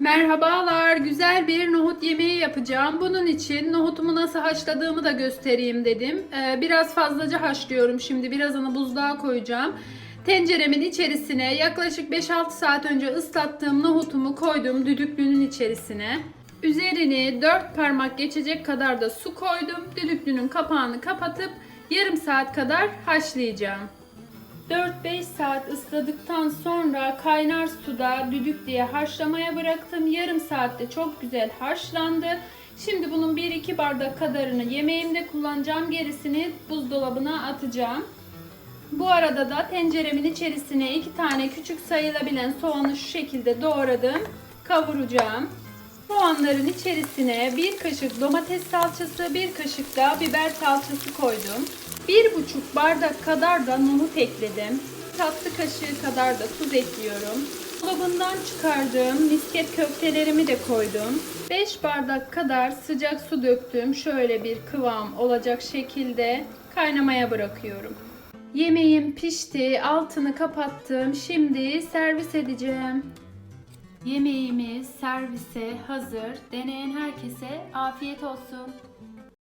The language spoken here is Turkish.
Merhabalar, güzel bir nohut yemeği yapacağım. Bunun için nohutumu nasıl haşladığımı da göstereyim dedim. Ee, biraz fazlaca haşlıyorum şimdi, birazını buzluğa koyacağım. Tenceremin içerisine yaklaşık 5-6 saat önce ıslattığım nohutumu koydum düdüklünün içerisine. Üzerini 4 parmak geçecek kadar da su koydum. Düdüklünün kapağını kapatıp yarım saat kadar haşlayacağım. 4-5 saat ısladıktan sonra kaynar suda düdük diye haşlamaya bıraktım. Yarım saatte çok güzel haşlandı. Şimdi bunun 1-2 bardak kadarını yemeğimde kullanacağım. Gerisini buzdolabına atacağım. Bu arada da tenceremin içerisine 2 tane küçük sayılabilen soğanı şu şekilde doğradım. Kavuracağım. Soğanların içerisine bir kaşık domates salçası, bir kaşık da biber salçası koydum. Bir buçuk bardak kadar da nohut ekledim. Tatlı kaşığı kadar da tuz ekliyorum. Dolabından çıkardığım misket köftelerimi de koydum. 5 bardak kadar sıcak su döktüm. Şöyle bir kıvam olacak şekilde kaynamaya bırakıyorum. Yemeğim pişti, altını kapattım. Şimdi servis edeceğim. Yemeğimiz servise hazır. Deneyen herkese afiyet olsun.